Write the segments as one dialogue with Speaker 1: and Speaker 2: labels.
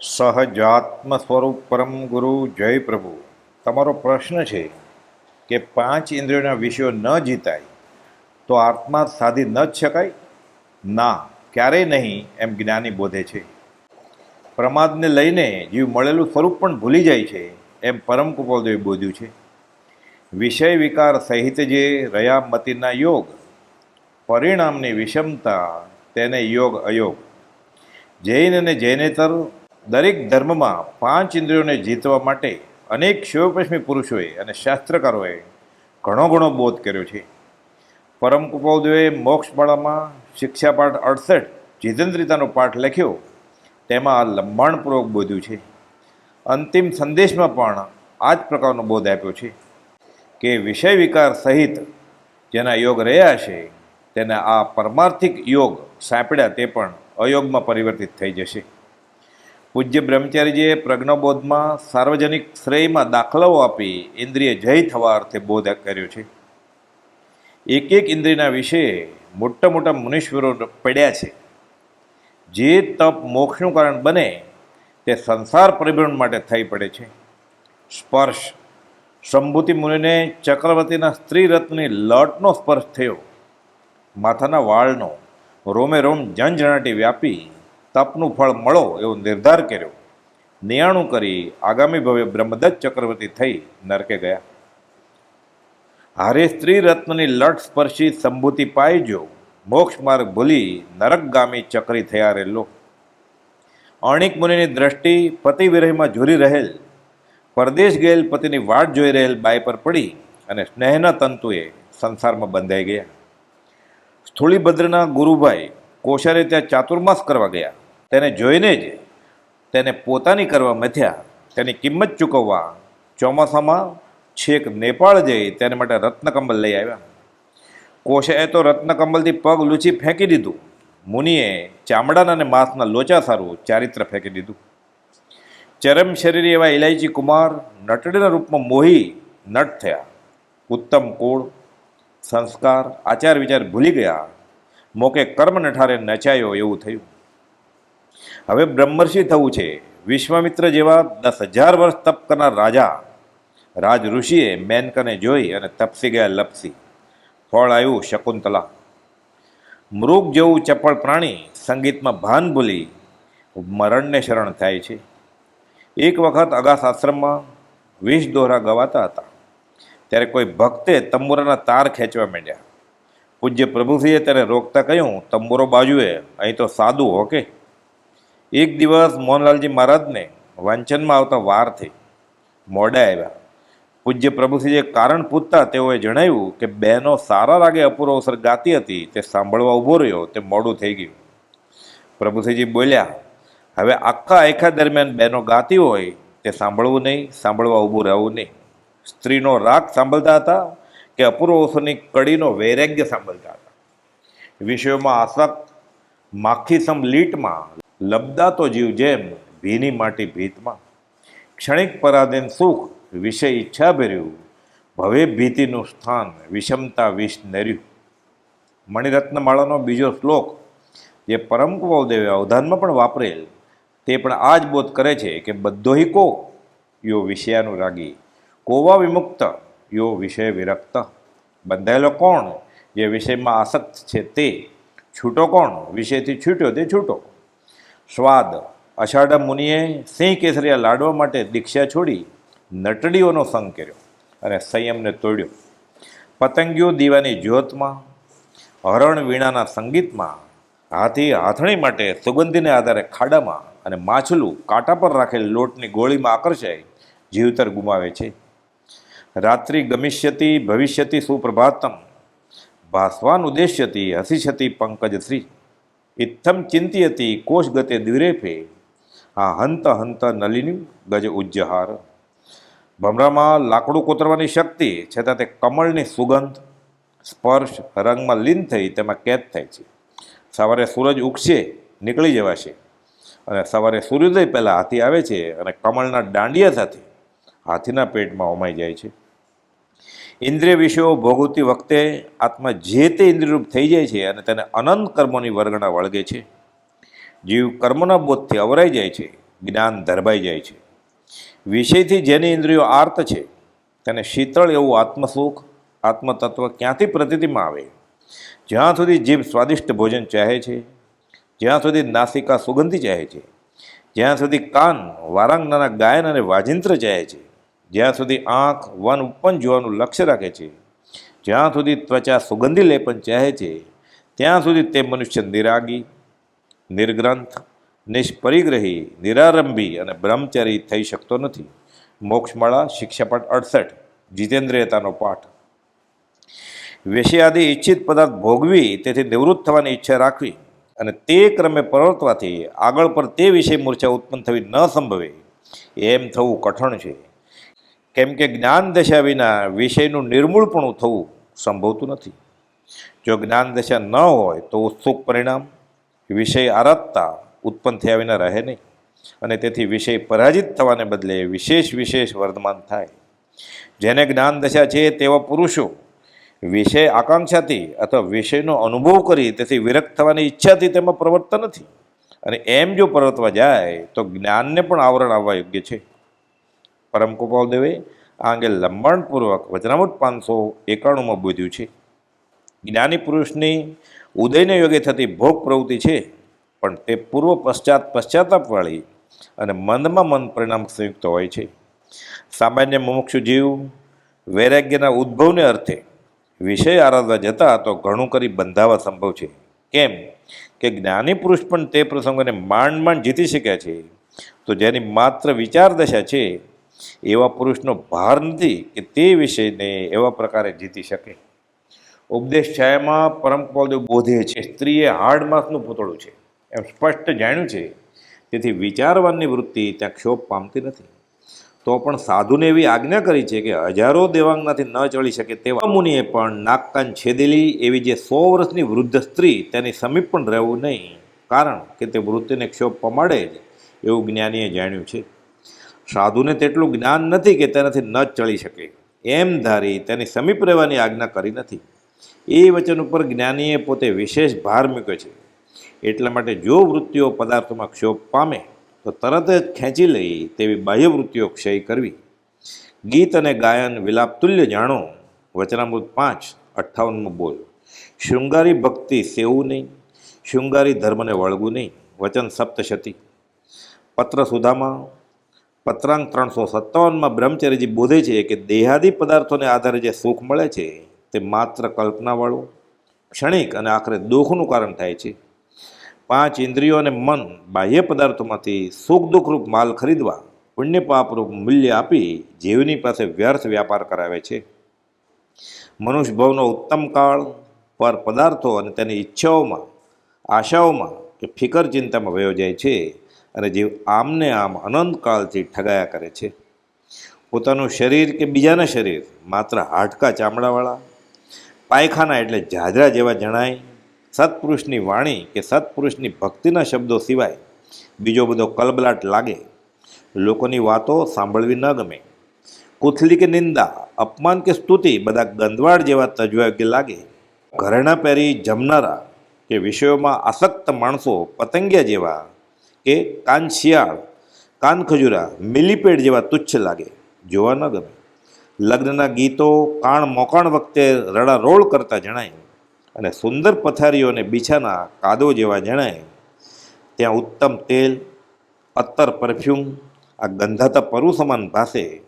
Speaker 1: સહજાત્મ સ્વરૂપ પરમ ગુરુ, જય પ્રભુ. તમારો પ્રશ્ન છે કે પાંચ ઇન્દ્રિયોના વિષયો ન જીતાય, તો આત્મા સાધી ન જ શકાય? ના, ક્યારેય નહીં એમ જ્ઞાની બોધે છે. પ્રમાદને લઈને જીવ મળેલું સ્વરૂપ પણ ભૂલી જાય છે એમ પરમ કુપોદેવે બોધ્યું છે. વિષય વિકાર સહિત જે રહ્યા મતિના યોગ, પરિણામની વિષમતા, તેને યોગ અયોગ. જૈન અને જૈનેતર દરેક ધર્મમાં પાંચ ઇન્દ્રિયોને જીતવા માટે અનેક શિવપશ્મી પુરુષોએ અને શાસ્ત્રકારોએ ઘણો ઘણો બોધ કર્યો છે. પરમ કૃપાલદેવે મોક્ષમાળામાં શિક્ષાપાઠ અડસઠ જીતેન્દ્રિતાનો પાઠ લખ્યો. તેમાં લંબાણપૂર્વક બોધ્યું છે. અંતિમ સંદેશમાં પણ આ જ પ્રકારનો બોધ આપ્યો છે કે વિષય વિકાર સહિત જેના યોગ રહ્યા છે, તેને આ પરમાર્થિક યોગ સાંપડ્યા તે પણ અયોગમાં પરિવર્તિત થઈ જશે. પૂજ્ય બ્રહ્મચારીજીએ પ્રજ્ઞબોધમાં સાર્વજનિક શ્રેયમાં દાખલાઓ આપી ઇન્દ્રિય જય થવા અર્થે બોધ કર્યો છે. એક એક ઇન્દ્રિયના વિશે મોટા મોટા મુનીશ્વરો પડ્યા છે. જે તપ મોક્ષનું કારણ બને તે સંસાર પરિભ્રમણ માટે થઈ પડે છે. સ્પર્શ. સંભૂતિ મુનિને ચક્રવર્તીના સ્ત્રી રત્નની લટનો સ્પર્શ થયો. માથાના વાળનો રોમે રોમ જનજણાટી વ્યાપી તપનું ફળ મળો એવો નિર્ધાર કર્યો. નિયાણું કરી આગામી ભવે બ્રહ્મદત્ત ચક્રવર્તી થઈ નરકે ગયા. હારે સ્ત્રી રત્નની લટ સ્પર્શી સંભૂતિ પાઈજો મોક્ષ માર્ગ ભૂલી નરકગામી ચક્રી થયા રહેલો. અણિક મુનિની દ્રષ્ટિ પતિ વિરહીમાં ઝૂરી રહેલ. પરદેશ ગયેલ પતિની વાટ જોઈ રહેલ બાય પર પડી અને સ્નેહના તંતુએ સંસારમાં બંધાઈ ગયા. સ્થૂળીભદ્રના ગુરુભાઈ કોશારે ત્યાં ચાતુર્માસ કરવા ગયા. તેને જોઈને જ તેને પોતાની કરવા મથ્યા. તેની કિંમત ચૂકવવા ચોમાસામાં છેક નેપાળ જઈ તેને માટે રત્નકંબલ લઈ આવ્યા. કોશાએ તો રત્નકંબલથી પગ લૂછી ફેંકી દીધું. મુનિએ ચામડાના અને માંસના લોચા સારું ચારિત્ર ફેંકી દીધું. ચરમ શરીરી એવા ઇલાયચી કુમાર નટડીના રૂપમાં મોહી નટ થયા. ઉત્તમ કુળ, સંસ્કાર, આચાર વિચાર ભૂલી ગયા. મોકે કર્મ નઠારે નચાયો એવું થયું. હવે બ્રહ્મર્ષિ થવું છે. વિશ્વામિત્ર જેવા દસ હજાર વર્ષ તપ કરનાર રાજા, રાજ ઋષિએ મેનકને જોઈ અને તપસી ગયા લપસી. ફળ આવ્યું શકુંતલા. મૃગ જેવું ચપળ પ્રાણી સંગીતમાં ભાન ભૂલી મરણને શરણ થાય છે. એક વખત અગાસ આશ્રમમાં વિષ દોહરા ગવાતા હતા. ત્યારે કોઈ ભક્તે તંબુરાના તાર ખેંચવા માંડ્યા. પૂજ્ય પ્રભુસિંહે તેને રોકતા કહ્યું, તંબુરો બાજુએ, અહીં તો સાદું હો કે? એક દિવસ મોહનલાલજી મહારાજને વાંચનમાં આવતા વાર થઈ. મોડા આવ્યા. પૂજ્ય પ્રભુસિંહે કારણ પૂછતા તેઓએ જણાવ્યું કે બહેનો સારા રાગે અપૂર્વ અવસર ગાતી હતી, તે સાંભળવા ઊભો રહ્યો, તે મોડું થઈ ગયું. પ્રભુસિંહજી બોલ્યા, હવે આખા આખા દરમિયાન બહેનો ગાતી હોય, તે સાંભળવું નહીં, સાંભળવા ઊભું રહેવું નહીં. સ્ત્રીનો રાગ સાંભળતા હતા કે અવસરની કડીનો વૈરાગ્ય સાંભળતા હતા. વિષયોમાં આસક્ત માખી સમ લીટમાં લબદાતો જીવ જેમ ભીની માટી ભીતમાં. ક્ષણિક પરાધીન સુખ વિષય ઈચ્છા ભર્યું. ભવે ભીતિનું સ્થાન વિષમતા વિષ નર્યું. મણિરત્નમાળાનો બીજો શ્લોક, જે પરમ કુવાલદેવે અવધાનમાં પણ વાપરેલ, તે પણ આ જ બોધ કરે છે કે બધો કો યો વિષયાનુરાગી. કોવા વિમુક્ત યો વિષય વિરક્ત. બંધાયેલો કોણ? જે વિષયમાં આસક્ત છે તે છૂટો કોણ? વિષયથી છૂટ્યો તે છૂટો. સ્વાદ. અષાઢ મુનિએ સિંહ કેસરિયા લાડવા માટે દીક્ષા છોડી નટડીઓનો સંગ કર્યો અને સંયમને તોડ્યો. પતંગીઓ દીવાની જ્યોતમાં, હરણ વીણાના સંગીતમાં, હાથી હાથણી માટે સુગંધીને આધારે ખાડામાં અને માછલું કાંટા પર રાખેલ લોટની ગોળીમાં આકર્ષાય, જીવતર ગુમાવે છે. રાત્રિ ગમિષ્યતિ, ભવિષ્યતિ સુપ્રભાતમ. ભાસ્વાન ઉદ્દેશ્યતી, હસીશતી પંકજશ્રી ઇથમ ચિંતિયતી કોષ ગતે દ્વિરેફે. આ હંત હંત નલિની ગજ ઉજ્જહાર. ભમરામાં લાકડું કોતરવાની શક્તિ, છતાં તે કમળની સુગંધ. સ્પર્શ રંગમાં લીન થઈ, તેમાં કેદ થાય છે. સવારે સૂરજ ઉગશે, નીકળી જવાશે. અને સવારે સૂર્યોદય પહેલાં હાથી આવે છે અને કમળના દાંડિયા સાથે હાથીના પેટમાં હોમાઈ જાય છે. ઇન્દ્રિય વિષયો ભોગવતી વખતે આત્મા જે તે ઇન્દ્રિયરૂપ થઈ જાય છે અને તેને અનંત કર્મોની વર્ગણા વળગે છે. જીવ કર્મના બોધથી અવરાઈ જાય છે, જ્ઞાન ધરબાઈ જાય છે. વિષયથી જેની ઇન્દ્રિયો આર્ત છે, તેને શીતળ એવું આત્મસુખ, આત્મતત્વ ક્યાંથી પ્રતિતિમાં આવે? જ્યાં સુધી જીભ સ્વાદિષ્ટ ભોજન ચાહે છે, જ્યાં સુધી નાસિકા સુગંધી ચાહે છે, જ્યાં સુધી કાન વારાંગનાના ગાયન અને વાજિંત્ર ચાહે છે જ્યાં સુધી આંખ, વન ઉપન જોવાનું લક્ષ્ય રાખે છે, જ્યાં સુધી ત્વચા સુગંધી લેપન ચાહે છે, ત્યાં સુધી તે મનુષ્ય નિરાગી, નિર્ગ્રંથ, નિષ્પરિગ્રહી, નિરારંભી અને બ્રહ્મચારી થઈ શકતો નથી. મોક્ષમાળા શિક્ષાપાઠ અડસઠ જીતેન્દ્રિયતાનો પાઠ. વિષયાદિ ઈચ્છિત પદાર્થ ભોગવી તેથી નિવૃત્ત થવાની ઈચ્છા રાખવી અને તે ક્રમે પ્રવર્તવાથી આગળ પર તે વિષય મૂર્છા ઉત્પન્ન થવી ન સંભવે, એમ થવું કઠણ છે. કેમ કે જ્ઞાન દશા વિના વિષયનું નિર્મૂળપણું થવું સંભવતું નથી. જો જ્ઞાન દશા ન હોય તો ઉત્સુક પરિણામ, વિષય આરતતા ઉત્પન્ન થયા વિના રહે નહીં. અને તેથી વિષય પરાજિત થવાને બદલે વિશેષ વિશેષ વર્ધમાન થાય. જેને જ્ઞાન દશા છે તેવા પુરુષો. વિષય આકાંક્ષાથી અથવા વિષયનો અનુભવ કરી તેથી વિરક્ત થવાની ઈચ્છાથી તેમાં પ્રવર્તતા નથી. અને એમ જો પ્રવર્તવા જાય તો જ્ઞાનને પણ આવરણ આવવા યોગ્ય છે. પરમ ગોપાલદેવે આ અંગે લંબાણપૂર્વક વચનામૃત પાંચસો એકાણુંમાં બોધ્યું છે. જ્ઞાની પુરુષની ઉદયને યોગે થતી ભોગ પ્રવૃત્તિ છે, પણ તે પૂર્વ પશ્ચાત પશ્ચાતાપવાળી અને મનમાં મન પરિણામ સંયુક્ત હોય છે. સામાન્ય મુમુક્ષુ જીવ વૈરાગ્યના ઉદ્ભવને અર્થે વિષય આરાધવા જતા તો ઘણું કરી બંધાવા સંભવ છે. કેમ કે જ્ઞાની પુરુષ પણ તે પ્રસંગોને માંડ માંડ જીતી શક્યા છે. તો જેની માત્ર વિચાર દશા છે એવા પુરુષનો ભાર નથી કે તે વિષયને એવા પ્રકારે જીતી શકે. ઉપદેશ છાયામાં પરમ કપાલદેવ બોધે છે. સ્ત્રીએ હાડ માસનું પૂતળું છે. એમ સ્પષ્ટ જાણ્યું છે. તેથી વિચારવાનની વૃત્તિ ત્યાં ક્ષોભ પામતી નથી. તો પણ સાધુને એવી આજ્ઞા કરી છે કે હજારો દેવાંગનાથી ન ચડી શકે તેવા મુનિએ પણ નાકકાન છેદેલી એવી જે સો વર્ષની વૃદ્ધ સ્ત્રી તેની સમીપ પણ રહેવું નહીં. કારણ કે તે વૃત્તિને ક્ષોભ પમાડે જ એવું જ્ઞાનીએ જાણ્યું છે. સાધુને તેટલું જ્ઞાન નથી કે તેનાથી ન ચડી શકે. એમ ધારી તેની સમીપ રહેવાની આજ્ઞા કરી નથી. એ વચન ઉપર જ્ઞાનીએ પોતે વિશેષ ભાર મૂક્યો છે. એટલા માટે જો વૃત્તિઓ પદાર્થોમાં ક્ષોભ પામે, તો તરત જ ખેંચી લઈ તેવી બાહ્ય વૃત્તિઓ ક્ષય કરવી. ગીત અને ગાયન વિલાપ તુલ્ય જાણો. વચનામૃત પાંચ, અઠ્ઠાવનમો બોલ. શૃંગારી ભક્તિ સેવું નહીં. શૃંગારી ધર્મને વળગવું નહીં. વચન સપ્તશતી. પત્ર સુધામાં પત્રાંક ત્રણસો સત્તાવનમાં બ્રહ્મચર્યજી બોધે છે કે દેહાદી પદાર્થોને આધારે જે સુખ મળે છે, તે માત્ર કલ્પનાવાળું, ક્ષણિક અને આખરે દુઃખનું કારણ થાય છે. પાંચ ઇન્દ્રિયો અને મન બાહ્ય પદાર્થોમાંથી સુખ દુઃખરૂપ માલ ખરીદવા પુણ્ય પાપરૂપ મૂલ્ય આપી જીવની પાસે વ્યર્થ વ્યાપાર કરાવે છે. મનુષ્ય ભવનો ઉત્તમ કાળ પર પદાર્થો અને તેની ઈચ્છાઓમાં, આશાઓમાં કે ફિકર ચિંતામાં વયો જાય છે. અને જીવ આમને આમ અનંતકાળથી ઠગાયા કરે છે. પોતાનું શરીર કે બીજાના શરીર, માત્ર હાડકા ચામડાવાળા, પાયખાના એટલે જાજરા જેવા જણાય, સત્પુરુષની વાણી કે સત્પુરુષની ભક્તિના શબ્દો સિવાય બીજો બધો કલબલાટ લાગે, લોકોની વાતો સાંભળવી ન ગમે. કુથલી કે નિંદા, અપમાન કે સ્તુતિ બધા ગંદવાડ જેવા તજવા યોગ્ય લાગે. ઘરેણા પહેરી જમનારા કે વિષયોમાં આસક્ત માણસો પતંગિયા જેવા કે કાન શિયાળ, કાન ખજૂરા, મિલીપેડ જેવા તુચ્છ લાગે, જોવા ન ગમે. લગ્નના ગીતો, કાણ મોકાણ વખતે રડારોળ કરતા જણાય અને સુંદર પથારીઓને બીછાના કાદો જેવા જણાય. ત્યાં ઉત્તમ તેલ અત્તર પરફ્યુમ, આ ગંધાતા પરુ સમાન ભાષે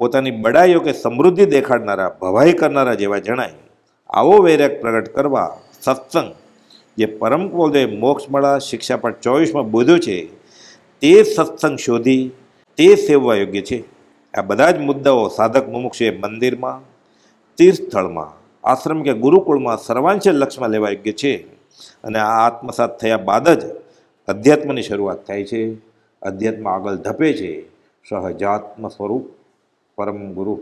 Speaker 1: પોતાની બડાઈઓ કે સમૃદ્ધિ દેખાડનારા, ભવાઈ કરનારા જેવા જણાય. આવો વૈરાગ પ્રગટ કરવા સત્સંગ જે પરમ જે મોક્ષ મળા શિક્ષા પણ ચોવીસમાં બોધ્યો છે, તે સત્સંગ શોધી તે સેવવા યોગ્ય છે. આ બધા જ મુદ્દાઓ સાધક મુમુક્ષુએ મંદિરમાં, તીર્થસ્થળમાં, આશ્રમ કે ગુરુકુળમાં સર્વાંશે લક્ષમાં લેવા યોગ્ય છે. અને આ આત્મસાત થયા બાદ જ અધ્યાત્મની શરૂઆત થાય છે. અધ્યાત્મ આગળ ધપે છે. સહજાત્મ સ્વરૂપ પરમ ગુરુ